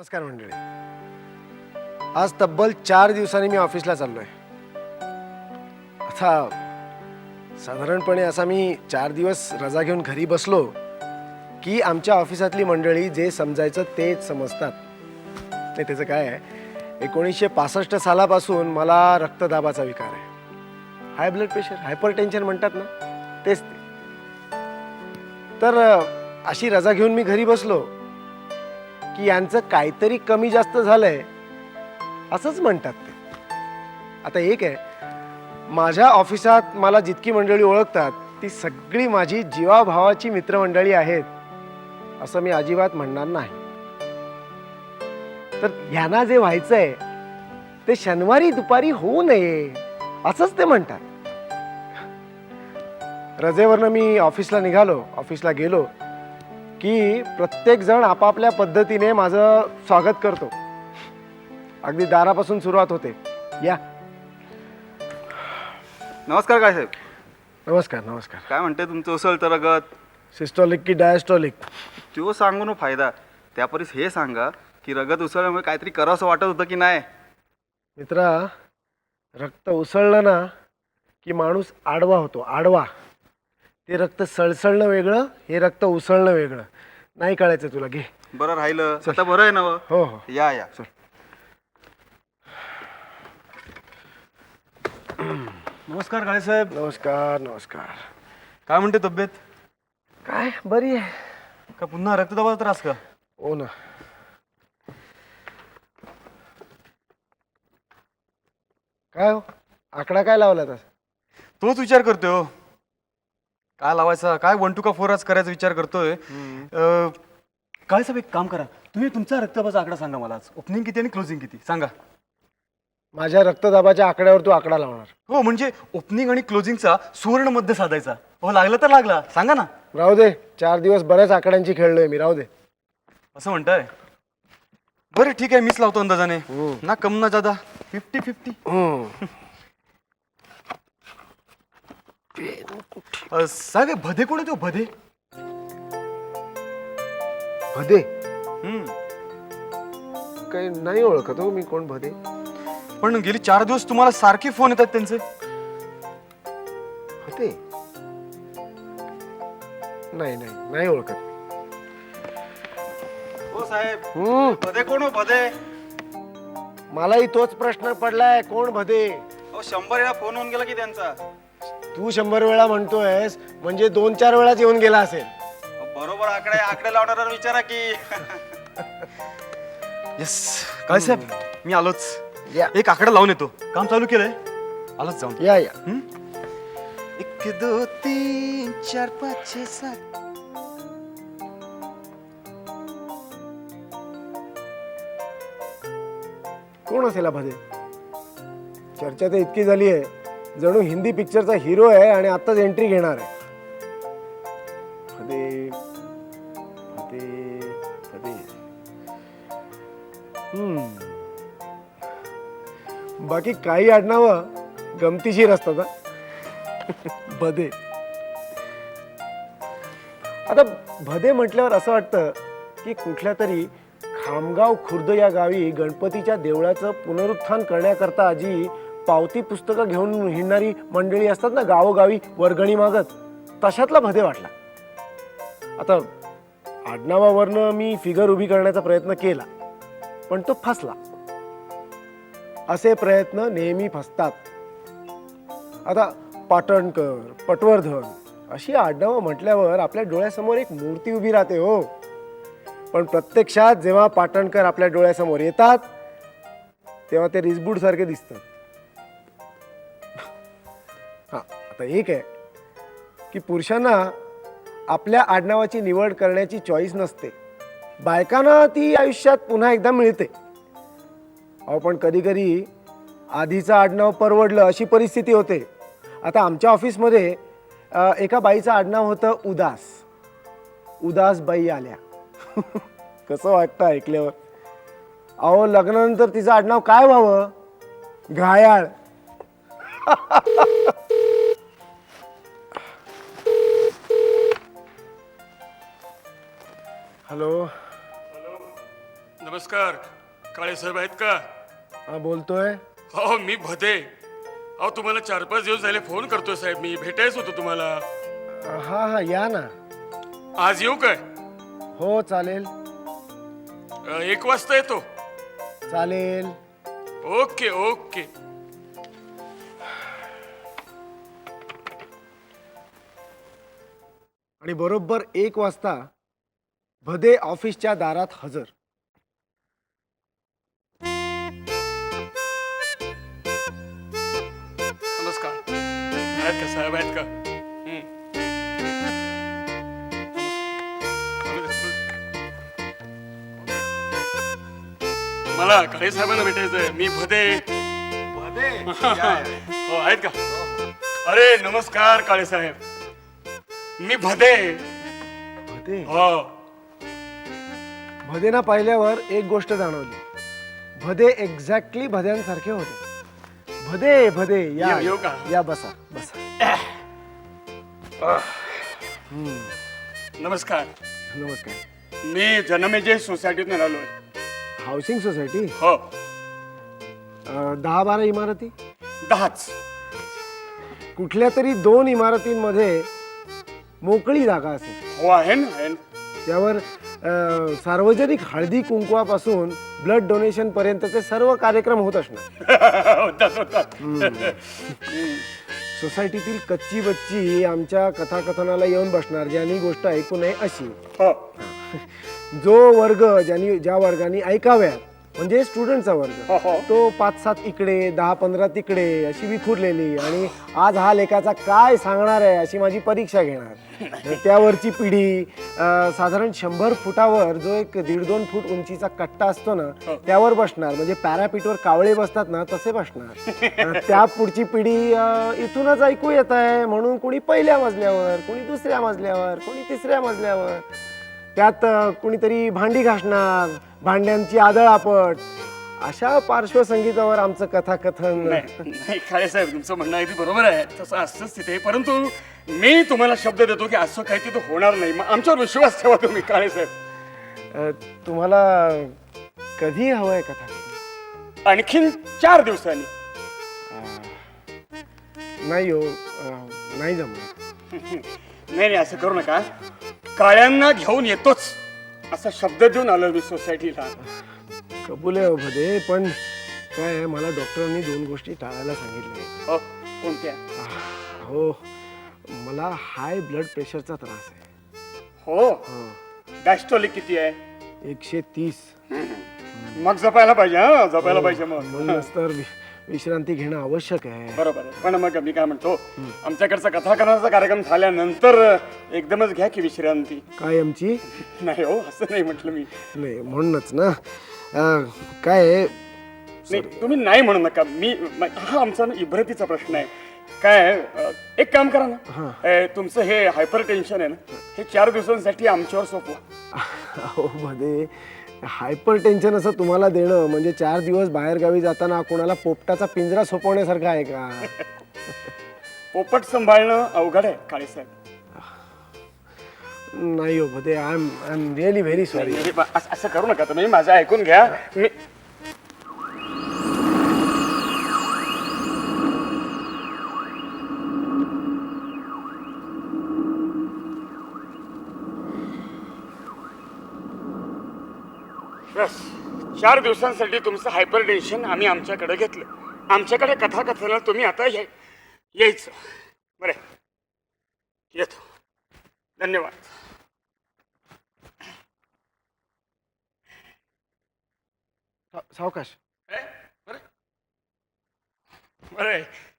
नमस्कार मंडळी. आज तब्बल चार दिवसांनी मी ऑफिसला चाललोय. आता साधारणपणे असा मी चार दिवस रजा घेऊन घरी बसलो की आमच्या ऑफिसातली मंडळी जे समजायचं तेच समजतात. नाही त्याचं काय आहे? एकोणीसशे पासष्ट सालापासून मला रक्तदाबाचा विकार आहे. High blood pressure hypertension म्हणतात ना? तेच ते. तर अशी रजा घेऊन मी घरी बसलो की यांचं काहीतरी कमी जास्त झालंय. असंच म्हणतात ते. आता एक आहे माझ्या ऑफिसात मला जितकी मंडळी ओळखतात ती सगळी माझी जीवाभावाची मित्रमंडळी आहेत असं मी अजिबात म्हणणार नाही. तर ह्यांना जे व्हायचंय ते शनिवारी दुपारी होऊ नये असंच ते म्हणतात. रजेवरनं मी ऑफिसला निघालो ऑफिसला गेलो की प्रत्येक जण आपापल्या पद्धतीने माझं स्वागत करतो. अगदी दारापासून सुरुवात होते. या. नमस्कार काय साहेब? नमस्कार नमस्कार. काय म्हणते तुमचं उसळतं रगत सिस्टॉलिक की डायस्टॉलिक? तो सांगू ना फायदा. त्यापरीस हे सांगा की रगत उसळल्यामुळे काहीतरी करावंसं वाटत होतं की नाही? मित्रा रक्त उसळलं ना की माणूस आडवा होतो आडवा. ते रक्त सळसळणं वेगळं हे रक्त उसळणं वेगळं. नाही कळायचं तुला घे. बरं राहिलं. आता बरं आहे ना व? हो हो. या या. नमस्कार काळे साहेब. नमस्कार नमस्कार. काय म्हणते तब्येत? काय? बरी आहे. का पुन्हा रक्तदाबाचा त्रास का? हो ना. काय हो? आकडा काय लावला तस तोच विचार करतोय हो. काय लावायचा? काय वन टू का फोर आज करायचा विचार करतोय? अं, काय साहेब एक काम करा. तुम्ही तुमचा रक्तदाबाचा आकडा सांगा मला आज. ओपनिंग किती आणि क्लोजिंग किती? सांगा. माझ्या रक्तदाबाच्या आकड्यावर तू आकडा लावणार. हो म्हणजे ओपनिंग आणि क्लोजिंगचा सुवर्ण मध्य साधायचा. हो लागला तर लागला. सांगा ना. राहू दे. चार दिवस बऱ्याच आकड्यांची खेळलोय मी. राहू दे. असं म्हणताय? बरं ठीक आहे. मीच लावतो अंदाजाने. ना कम ना जादा फिफ्टी फिफ्टी साहेब हे भदे कोण आहे तो? भदे. भदे. हम्म. काही नाही ओळखत हो मी कोण भदे. पण गेली चार दिवस तुम्हाला सारखे फोन येतात त्यांचे. भदे. नाही नाही नाही ओळखत. हो साहेब. हम्म. भदे कोण हो भदे? मलाही तोच प्रश्न पडलाय कोण भदे? हो शंभर वेळा फोन होऊन गेला की त्यांचा. तू शंभर वेळा म्हणतोयस म्हणजे दोन चार वेळाच येऊन गेला असेल. बरोबर आकडे आकडे लावणारा विचारा की. येस काय साहेब? मी आलोच. या. एक आकडा लावून येतो. काम चालू केलंय? आलोच जाऊन. या या. एक दो तीन चार पाच छे सात. कोण असेल हा भदे चर्चा तर इतकी झाली आहे. जणू हिंदी पिक्चरचा हिरो आहे आणि आताच एंट्री घेणार आहे. भदे भदे भदे हम्म. बाकी काही आडनावं गमतीशीर असतात. भदे. आता भदे म्हटल्यावर असं वाटतं की कुठल्या तरी खामगाव खुर्द या गावी गणपतीच्या देवळाचं पुनरुत्थान करण्याकरता जी पावती पुस्तकं घेऊन हिंडणारी मंडळी असतात ना गावोगावी वर्गणी मागत तशातला भदे वाटला. आता आडनावावरनं मी फिगर उभी करण्याचा प्रयत्न केला पण तो फसला. असे प्रयत्न नेहमी फसतात. आता पाटणकर पटवर्धन अशी आडनावं म्हटल्यावर आपल्या डोळ्यासमोर एक मूर्ती उभी राहते हो. पण प्रत्यक्षात जेव्हा पाटणकर आपल्या डोळ्यासमोर येतात तेव्हा ते रिसबूड सारखे दिसतात. हा एक आहे की पुरुषांना आपल्या आडनावाची निवड करण्याची चॉईस नसते. बायकांना ती आयुष्यात पुन्हा एकदा मिळते. अहो पण कधी कधी आधीचं आडनाव परवडलं अशी परिस्थिती होते. आता आमच्या ऑफिसमध्ये एका बाईचं आडनाव होतं उदास. उदास बाई आल्या. कसं वाटतं ऐकल्यावर? अहो लग्नानंतर तिचं आडनाव काय व्हावं? घायाळ. हॅलो. नमस्कार. काळे साहेब आहेत का? हा बोलतोय. हो मी भदे अहो तुम्हाला चार पाच दिवस झाले फोन करतोय साहेब. मी भेटायच होतो तुम्हाला. हा हा या ना. आज येऊ काय? हो चालेल. अ, एक वाजता येतो. चालेल. Okay okay. आणि बरोबर एक वाजता भदे ऑफिसच्या दारात हजर. नमस्कार. आहेत का साहेब? आहेत का. मला काळे साहेबांना भेटायचंय. मी भदे. हो आहेत का? अरे नमस्कार काळे साहेब. मी भदे. भदे? हो. भदेना पाहिल्यावर एक गोष्ट जाणवली. भदे एक्झॅक्टली भद्यांसारखे होते. भदे भदे या येऊ- येऊ का? या बसा बसा. नमस्कार. नमस्कार. मी जनमेजय सोसायटीतून आलोय हाऊसिंग सोसायटी? हो. दहा बारा इमारती? दहाच. कुठल्या तरी दोन इमारतींमध्ये मोकळी जागा असेल. हो आहे ना आहे ना. त्यावर अं, सार्वजनिक हळदी कुंकवापासून ब्लड डोनेशन पर्यंतचे सर्व कार्यक्रम होत असणार. होतात होतात. सोसायटीतील कच्ची बच्ची आमच्या कथाकथनाला येऊन बसणार ज्यांनी गोष्ट ऐकू नये अशी. हो. जो वर्ग ज्यांनी ज्या वर्गाने ऐकाव्या म्हणजे स्टुडंटचा हो, वर्ग हो. तो पाच सात इकडे दहा पंधरा तिकडे अशी विखुरलेली. आणि आज हा लेखाचा काय सांगणार आहे अशी माझी परीक्षा घेणार. त्यावरची पिढी अं, साधारण शंभर फुटावर जो एक दीड दोन फूट उंचीचा कट्टा असतो ना त्यावर बसणार. म्हणजे पॅरापीटवर कावळे बसतात ना तसे बसणार. अं, त्या पुढची पिढी अं, इथूनच ऐकू येत आहे. म्हणून कोणी पहिल्या मजल्यावर कोणी दुसऱ्या मजल्यावर कोणी तिसऱ्या मजल्यावर. त्यात अ, कुणीतरी भांडी घासणार. भांड्यांची आदळापट. अशा पार्श्वसंगीतावर आमचं कथाकथन. नाही नाही, साहेब तुमचं म्हणणं अगदी बरोबर आहे. तसं असतंच तिथे. परंतु मी तुम्हाला शब्द देतो की असं काही तिथं होणार नाही. मग आमच्यावर विश्वास ठेवा तुम्ही काळे साहेब. अ, तुम्हाला कधी हवंय कथाकथन आणखीन चार दिवसांनी. नाही हो अ, नाही जमणार. नाही नाही असं करू नका. काळ्यांना घेऊन येतोच. असा शब्द देऊन आलो मी सोसायटीला कबूल आहे हो भदे पण काय आहे, मला डॉक्टरांनी दोन गोष्टी टाळायला सांगितले. हो कोणत्या? हो मला हाय ब्लड प्रेशरचा त्रास आहे. हो? हो. गॅस्ट्रॉलिक किती आहे? एकशे तीस. मग जपायला पाहिजे हा? जपायला पाहिजे मग. म्हणूनच तर विश्रांती घेणं आवश्यक आहे. बरोबर आहे. पण मग मी काय म्हणतो आमच्याकडचा कथाकथनाचा कार्यक्रम झाल्यानंतर एकदमच घ्या की विश्रांती. काय आमची नाही हो असं नाही म्हटलं मी. नाही म्हणूनच ना. अं, काय आहे, नाही तुम्ही नाही म्हणू नका. मी म- हा आमचा ना इब्रतीचा प्रश्न आहे. काय अ, एक काम करा ना. अ, तुमचं हे हायपर टेन्शन आहे ना हे चार दिवसांसाठी आमच्यावर सोपवा. अहो मध्ये हायपर टेन्शन असं तुम्हाला देणं म्हणजे चार दिवस बाहेर गावी जाताना कोणाला पोपटाचा पिंजरा सोपवण्यासारखं आहे का? पोपट सांभाळणं अवघड आहे काळेसाहेब नाही हो भदे I am I am really very sorry असं करू नका तुम्ही माझं ऐकून घ्या. मी बस चार दिवसांसाठी तुमचं हायपर टेन्शन आम्ही आमच्याकडे घेतलं. आमच्याकडे कथाकथनाला तुम्ही आता ये यायचं. बरं. येतो. धन्यवाद. सावकाश. बरं. आहे